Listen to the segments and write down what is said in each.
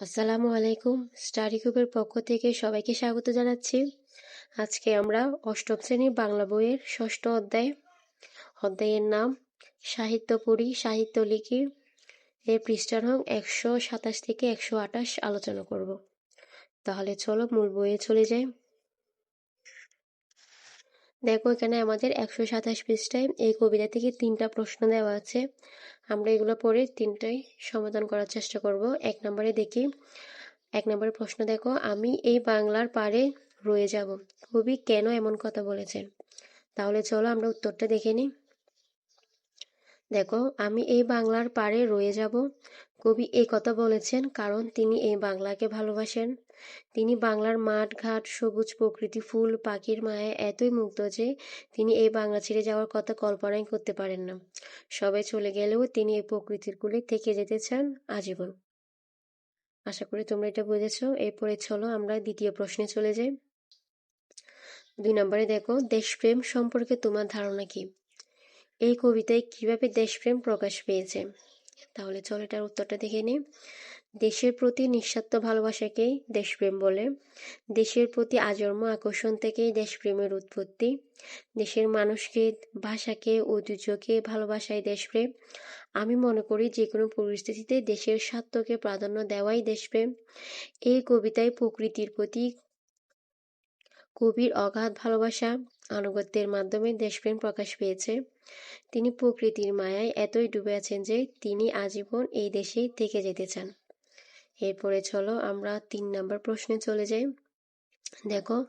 আসসালামু আলাইকুম। স্টাডি গ্রুপের পক্ষ থেকে সবাইকে স্বাগত জানাচ্ছি। আজকে আমরা অষ্টম শ্রেণির বাংলা বইয়ের ষষ্ঠ অধ্যায়। অধ্যায়ের নাম সাহিত্য পড়ি সাহিত্য লিখি এর পৃষ্ঠার হং একশো সাতাশ থেকে একশো আঠাশ আলোচনা করব। তাহলে চলো মূল বইয়ে চলে যাই। দেখো এখানে আমাদের একশো সাতাশ পৃষ্ঠায় এই কবিতা থেকে তিনটা প্রশ্ন দেওয়া আছে। আমরা এগুলো পড়ে তিনটাই সমাধান করার চেষ্টা করব। এক নম্বরে দেখি। এক নম্বরে প্রশ্ন দেখো, আমি এই বাংলার পারে রয়ে যাব। কবি কেন এমন কথা বলেছেন? তাহলে চলো আমরা উত্তরটা দেখে নিই। দেখো, আমি এই বাংলার পারে রয়ে যাব। কবি এই কথা বলেছেন কারণ তিনি এই বাংলাকে ভালোবাসেন। তিনি বাংলার মাঠ ঘাট সবুজ প্রকৃতি, ফুল, পাখির মায়ে এতই মুগ্ধ যে তিনি এই বাংলা ছেড়ে যাওয়ার কথা কল্পনাই করতে পারেন না। সবাই চলে গেলেও তিনি এই প্রকৃতির কুলে থেকে যেতে চান আজীবন। আশা করি তোমরা এটা বুঝেছ। এরপরে চলো আমরা দ্বিতীয় প্রশ্নে চলে যাই। দুই নম্বরে দেখো, দেশপ্রেম সম্পর্কে তোমার ধারণা কি? এই কবিতায় কীভাবে দেশপ্রেম প্রকাশ পেয়েছে? তাহলে চলো এটার উত্তরটা দেখে নিই। দেশের প্রতি নিঃস্বার্থ ভালোবাসাকেই দেশপ্রেম বলে। দেশের প্রতি আজন্ম আকর্ষণ থেকেই দেশপ্রেমের উৎপত্তি। দেশের মানুষকে, ভাষাকে, ঐতিহ্যকে ভালোবাসায় দেশপ্রেম। আমি মনে করি যে কোনো পরিস্থিতিতে দেশের স্বার্থকে প্রাধান্য দেওয়াই দেশপ্রেম। এই কবিতায় প্রকৃতির প্রতি কবির অগাধ ভালোবাসা, আনুগত্যের মাধ্যমে দেশপ্রেম প্রকাশ পেয়েছে। তিনি প্রকৃতির মায়ায় এতই ডুবে আছেন যে তিনি আজীবন এই দেশেই থেকে যেতে চান। এরপরে চলো আমরা তিন নাম্বার প্রশ্নে চলে যাই। দেখো,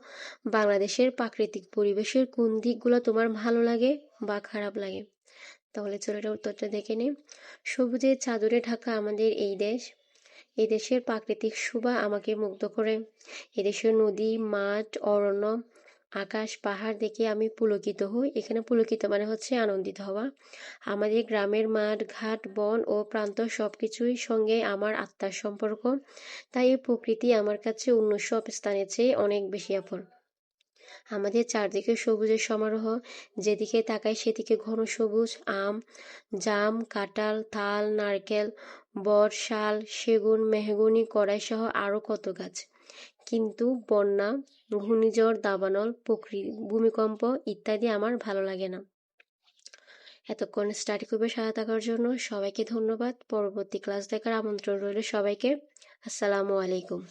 বাংলাদেশের প্রাকৃতিক পরিবেশের কোন দিকগুলো তোমার ভালো লাগে বা খারাপ লাগে? তাহলে চলো এটা উত্তরটা দেখে নিই। সবুজের চাদরে ঢাকা আমাদের এই দেশ। এদেশের দেশের প্রাকৃতিক শোভা আমাকে মুগ্ধ করে। এদেশের নদী, মাঠ, অরণ্য আকাশ পাহাড় দেখে আমি পুলকিত হই। এখানে পুলকিত মানে হচ্ছে আনন্দিত হওয়া। আমাদের গ্রামের মাঠ, ঘাট, বন ও প্রান্ত সব কিছুই সঙ্গে আমার আত্মার সম্পর্ক। তাই এই প্রকৃতি আমার কাছে অন্য সব স্থানের চেয়ে অনেক বেশি আপন আমাদের চারদিকে সবুজের সমারোহ, যেদিকে তাকাই সেদিকে ঘন সবুজ, আম, জাম, কাঁঠাল তাল নারকেল বট শাল, সেগুন, মেহগুনি, কড়াইসহ আরও কত গাছ। কিন্তু বন্যা, ঘূর্ণিঝড়, দাবানল প্রকৃতি ভূমিকম্প ইত্যাদি আমার ভালো লাগে না। এতক্ষণ স্টাডি গ্রুপে সাথে থাকার জন্য সবাইকে ধন্যবাদ। পরবর্তী ক্লাস দেখার আমন্ত্রণ রইল সবাইকে। আসসালামু আলাইকুম।